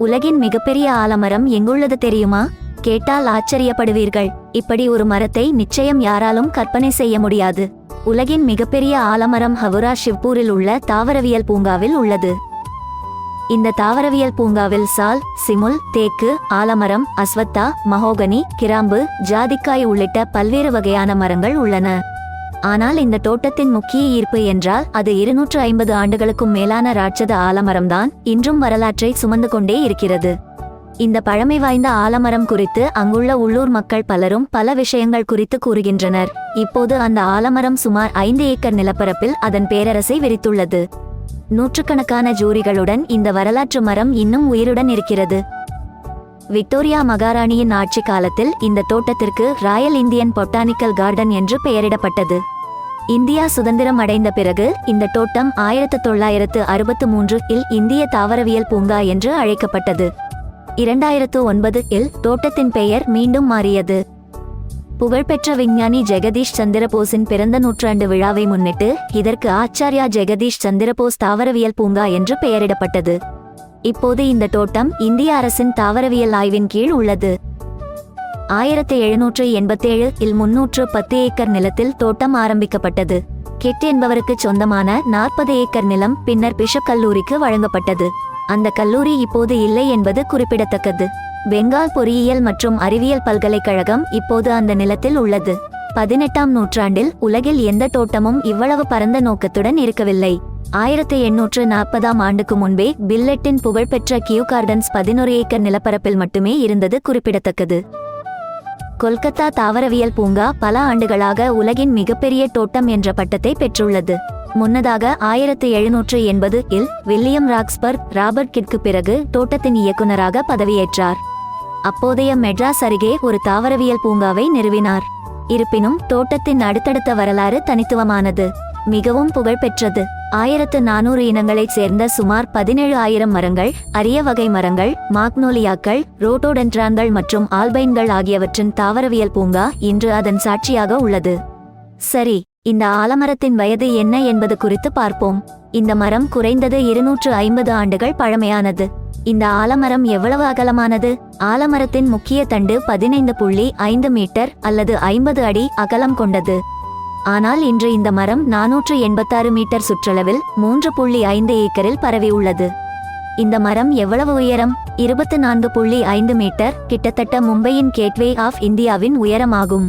உலகின் மிகப்பெரிய ஆலமரம் எங்குள்ளது தெரியுமா? கேட்டால் ஆச்சரியப்படுவீர்கள். இப்படி ஒரு மரத்தை நிச்சயம் யாராலும் கற்பனை செய்ய முடியாது. உலகின் மிகப்பெரிய ஆலமரம் ஹவுரா ஷிவ்பூரில் உள்ள தாவரவியல் பூங்காவில் உள்ளது. இந்த தாவரவியல் பூங்காவில் சால் சிமுல் தேக்கு ஆலமரம் அஸ்வத்தா மஹோகனி கிராம்பு ஜாதிக்காய் உள்ளிட்ட பல்வேறு வகையான மரங்கள் உள்ளன. ஆனால் இந்த தோட்டத்தின் முக்கிய ஈர்ப்பு என்றால் அது இருநூற்று ஐம்பது ஆண்டுகளுக்கும் மேலான ராட்சத ஆலமரம்தான் இன்றும் வரலாற்றை சுமந்து கொண்டே இருக்கிறது. இந்த பழமை வாய்ந்த ஆலமரம் குறித்து அங்குள்ள உள்ளூர் மக்கள் பலரும் பல விஷயங்கள் குறித்து கூறுகின்றனர். இப்போது அந்த ஆலமரம் சுமார் ஐந்து ஏக்கர் நிலப்பரப்பில் அதன் பேரரசை விரித்துள்ளது. நூற்றுக்கணக்கான ஜூரிகளுடன் இந்த வரலாற்று மரம் இன்னும் உயிருடன் இருக்கிறது. விக்டோரியா மகாராணியின் ஆட்சி காலத்தில் இந்த தோட்டத்திற்கு ராயல் இந்தியன் பொட்டானிக்கல் கார்டன் என்று பெயரிடப்பட்டது. இந்தியா சுதந்திரம் அடைந்த பிறகு இந்த தோட்டம் ஆயிரத்து தொள்ளாயிரத்து அறுபத்து மூன்று இல் இந்திய தாவரவியல் பூங்கா என்று அழைக்கப்பட்டது. இரண்டாயிரத்து ஒன்பது இல் தோட்டத்தின் பெயர் மீண்டும் மாறியது. புகழ்பெற்ற விஞ்ஞானி ஜெகதீஷ் சந்திரபோஸின் பிறந்த நூற்றாண்டு விழாவை முன்னிட்டு இதற்கு ஆச்சார்யா ஜெகதீஷ் சந்திரபோஸ் தாவரவியல் பூங்கா என்று பெயரிடப்பட்டது. இப்போது இந்த தோட்டம் இந்திய அரசின் தாவரவியல் ஆய்வின் கீழ் உள்ளது. ஆயிரத்தி எழுநூற்று எண்பத்தேழு இல் முன்னூற்று பத்து ஏக்கர் நிலத்தில் தோட்டம் ஆரம்பிக்கப்பட்டது. கிட் என்பவருக்கு சொந்தமான நாற்பது ஏக்கர் நிலம் பின்னர் பிஷப் கல்லூரிக்கு வழங்கப்பட்டது. அந்த கல்லூரி இப்போது இல்லை என்பது குறிப்பிடத்தக்கது. பெங்கால் பொறியியல் மற்றும் அறிவியல் பல்கலைக்கழகம் இப்போது அந்த நிலத்தில் உள்ளது. பதினெட்டாம் நூற்றாண்டில் உலகில் எந்த தோட்டமும் இவ்வளவு பரந்த நோக்கத்துடன் இருக்கவில்லை. ஆயிரத்தி எண்ணூற்று நாற்பதாம் ஆண்டுக்கு முன்பே பில்லெட்டின் புகழ்பெற்ற கியூ கார்டன்ஸ் பதினொரு ஏக்கர் நிலப்பரப்பில் மட்டுமே இருந்தது குறிப்பிடத்தக்கது. கொல்கத்தா தாவரவியல் பூங்கா பல ஆண்டுகளாக உலகின் மிகப்பெரிய தோட்டம் என்ற பட்டத்தை பெற்றுள்ளது. முன்னதாக ஆயிரத்து எழுநூற்று எண்பது இல் வில்லியம் ராக்ஸ்பர்க் ராபர்ட் கிட்க்கு பிறகு தோட்டத்தின் இயக்குநராக பதவியேற்றார். அப்போதைய மெட்ராஸ் அருகே ஒரு தாவரவியல் பூங்காவை நிறுவினார். இருப்பினும் தோட்டத்தின் அடுத்தடுத்த வரலாறு தனித்துவமானது மிகவும் புகழ்பெற்றது. ஆயிரத்து நானூறு இனங்களைச் சேர்ந்த சுமார் பதினேழு ஆயிரம் மரங்கள் அரிய வகை மரங்கள் மாக்னோலியாக்கள் ரோட்டோடென்ட்ரான்கள் மற்றும் ஆல்பைன்கள் ஆகியவற்றின் தாவரவியல் பூங்கா இன்று அதன் சாட்சியாக உள்ளது. சரி இந்த ஆலமரத்தின் வயது என்ன என்பது குறித்து பார்ப்போம். இந்த மரம் குறைந்தது இருநூற்று ஐம்பது ஆண்டுகள் பழமையானது. இந்த ஆலமரம் எவ்வளவு அகலமானது? ஆலமரத்தின் முக்கிய தண்டு பதினைந்து புள்ளி ஐந்து மீட்டர் அல்லது ஐம்பது அடி அகலம் கொண்டது. ஆனால் இன்று இந்த மரம் நானூற்று எண்பத்தாறு மீட்டர் சுற்றளவில் மூன்று புள்ளி ஐந்து ஏக்கரில் பரவி உள்ளது. இந்த மரம் எவ்வளவு உயரம்? இருபத்து நான்கு புள்ளி ஐந்து மீட்டர். கிட்டத்தட்ட மும்பையின் கேட்வே ஆஃப் இந்தியாவின் உயரமாகும்.